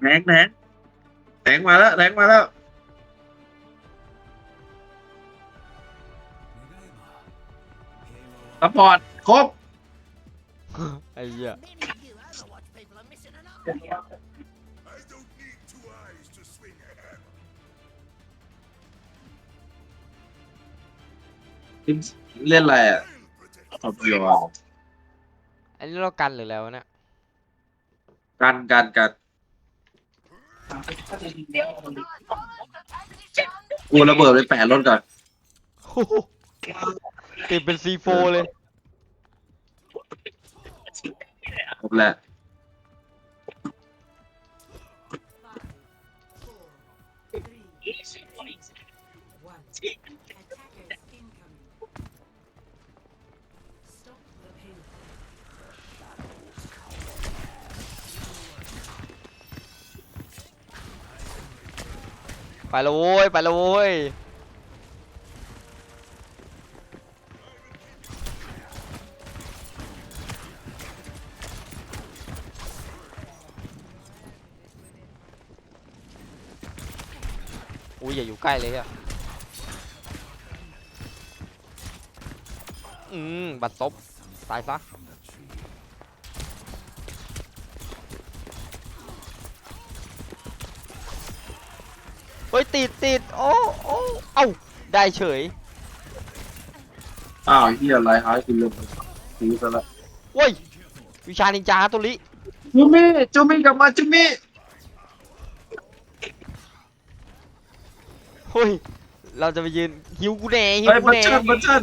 แทงแทงแทงมาแล้วแทงมาแล้วซัพพอร์ตครบไอ้เหี้ย Many of you Overwatch people are missing an eye. I don't need two eyes to swing a hammer. เล่นอะไรอะ I'll protect ขอบยออันนี้เรากันหรือแล้วะเนี่ย กันกันกันกูระเบิดไปแปะรถก่อนโอ้โหติดเป็นซีโฟเลยครบแล้ว ไปและโว้ย ไปและโว้ย อุ้ย อย่าอยู่ใกล้เลยอะอืม บัดซบตายซะ เฮ้ยติดติดโอ้โอ้เอ้าได้เฉยอ้าวเฮียไรหายกูลืมซื้อซะละเว้ยวิชานินจาตัวลิจูมี่จูมี่กลับมาจูมี่เฮ้ยเราจะไปยืนหิวกูแน่หิวไอ้ยกูบัตแน่เชิญบัตเชิญ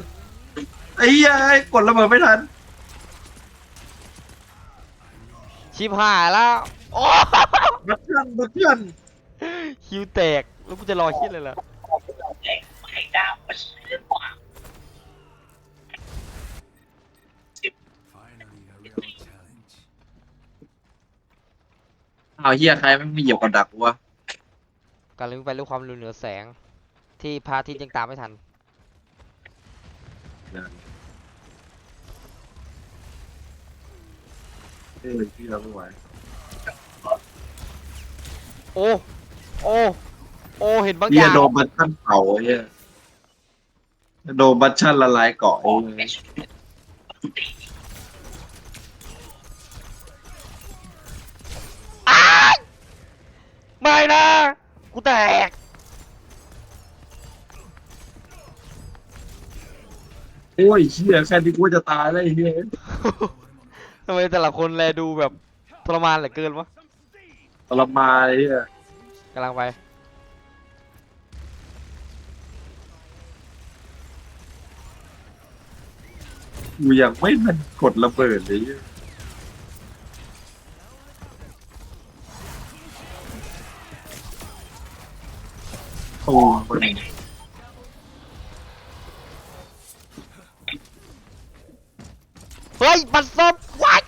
ไอ้เหี้ยไอ้กดระเบิดไม่ทันชิบหายแล้วโอ้บัตเชิญบัตเชิญ หิวแตก แล้วกูจะรอคิดเลยล่ะ Finally, a real challenge. อ้าวเฮียใครไม่มีเหยียบกับดักวะการลืมไปเรื่องความรุนเหนือแสง ที่พระอาทิตย์ยังตามไม่ทัน เออพี่เราไม่ไหว โอ้ โอ้ โอ้ เห็นบางอเฮียย่างโดนบัตเชิญเผาไอ้เฮียโดนบัตเชิญละลายเกาะไอ้เหี้ยอ้ายไม่นะ กูแตก โอ้ยเฮียแค่ที่กูจะตายแล้วไอ้เฮียทำไมแต่ละคนแลดูแบบทรมานเหลือเกินวะทรมานไอ้เฮีย กำลังไปกูยังไม่มันกดระเบิดเลยเหี้ยโอ้มันเฮ้ยบัตรซบวัด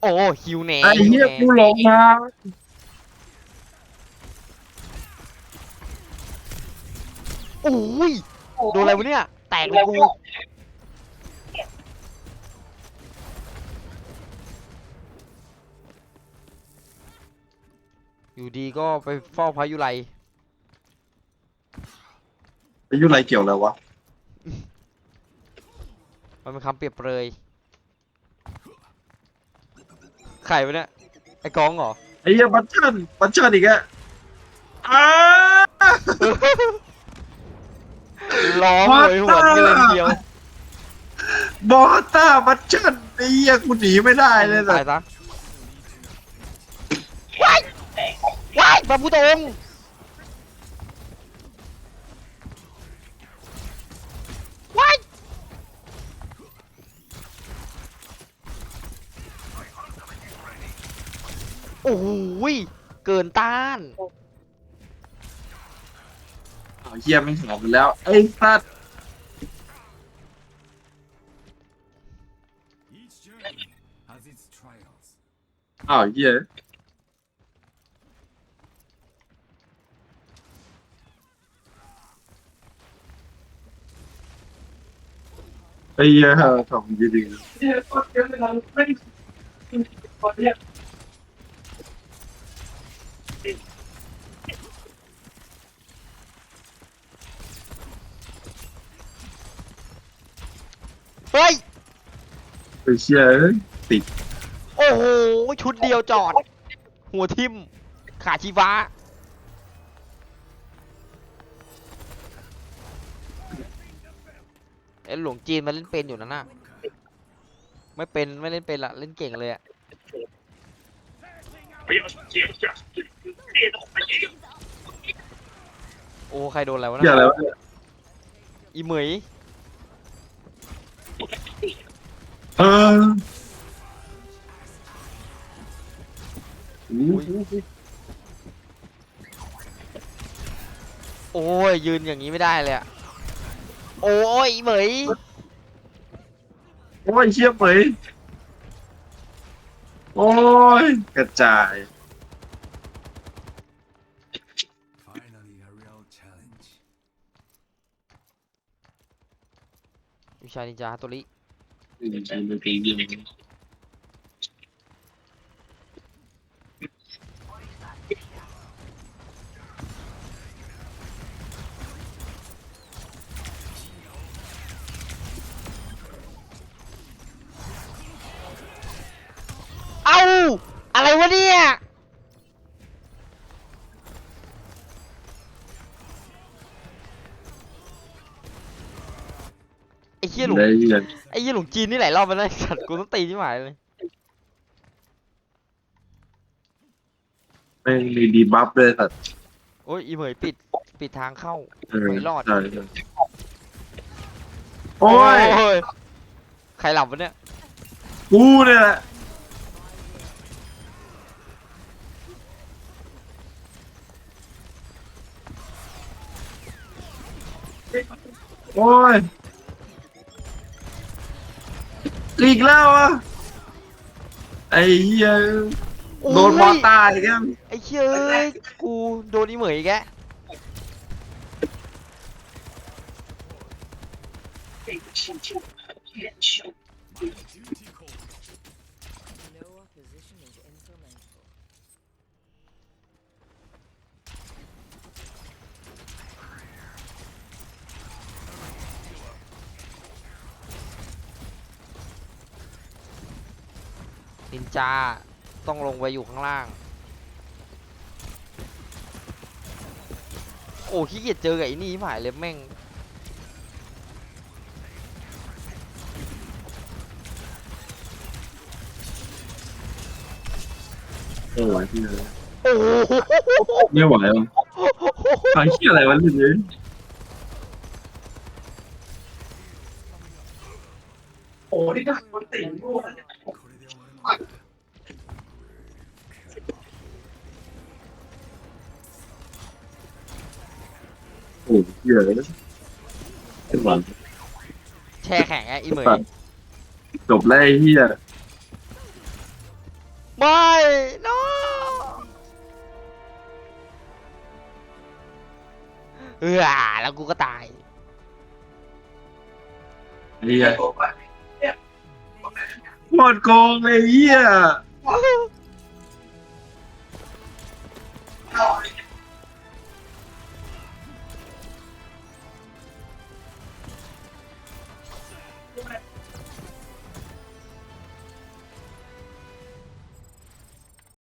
โอ้ฮิวแหน่ไอ้เหี้ยฮิวกูแหหลน่งทางโอ้ยโดนอะไรวะเนี่ย แตกเลยกูอยู่ดีก็ไปเฝ้าพระยุไรอายุไรเกี่ยวแล้ววะ มันเป็นคำเปรียบเปรย ใครวะเนี่ย ไอ้กองเหรอ ไอ้เหี้ยบัตเชิญบัตเชิญอีกอะอ้าร้องเลยหัวเกินเดียว บอสต้าบัตเชิญไอ้เหี้ยกูหนีไม่ได้เลยนะตายซะว้ายว้ายพระพุทธองค์ว้ายโอ้โหยเกินต้านอ้าเหี้ยไม่หายไปแล้ว ไอ้สัตว์ Each journey has its trials. อ้าวเหี้ยไอ้เหี้ยทำดี เฮ้ยๆไอ้เชี่ยเอ้ยติดโอ้โห ชุดเดียวจอด หัวทิ่ม ขาชีฟ้าเอ้ยหลวงจีนมันเล่นเป็นอยู่นั่นน่ะ ไม่เป็น ไม่เล่นเป็นละ เล่นเก่งเลยอะ โอ้ใครโดนอะไรวะเหี้ยนะอะไรวะเนี่ยอีเหมยเอออู้หูโอ้ยยืนอย่างนี้ไม่ได้เลยอะโอ้ยอีเหมยโอ้ยเชี่ยเปยโอ้ยกระจาย วิชานินจาฮัตโตริมันเป็นยังไงเเหี้ยหลงได้เหี้ยไอ้เหี้ยหลงจีนนี่หลายรอบแล้วนะไอ้สัตว์กูต้องตีที่หมายเลยแม่งมีดีบัฟเลยสัตว์โอ้ยอีเหมยปิดปิดทางเข้า เออไม่รอด ใช่ใช่โอ้ยยใครหลับวะเนี่ยกูเนี่ยแหละโอ้ย อีกแล้วอะไอ้เหี้ยโดนมอตายกันไอ้เชี่ยเอ้ยกูโดนอีเหมยอีกแก No นินจาต้องลงไปอยู่ข้างล่าง โอ้ขี้เกียจเจอกับไอ้นี่หมายเลยแม่ง ไม่ไหวที่เลยโอ้โหไม่ไหวอะไอ้เหี้ยอะไรวะเรื่องนี้โอ้ที่ดักมันติดโโอ้ยเหี้ยอะขึ้นหวังแช่แข็งไงอีเหมยจบแล้วไอ้เหี้ยไม่โน้เออแล้วกูก็ตายเหี้ยหมดโกงเลยไอ้เหี้ย Oh,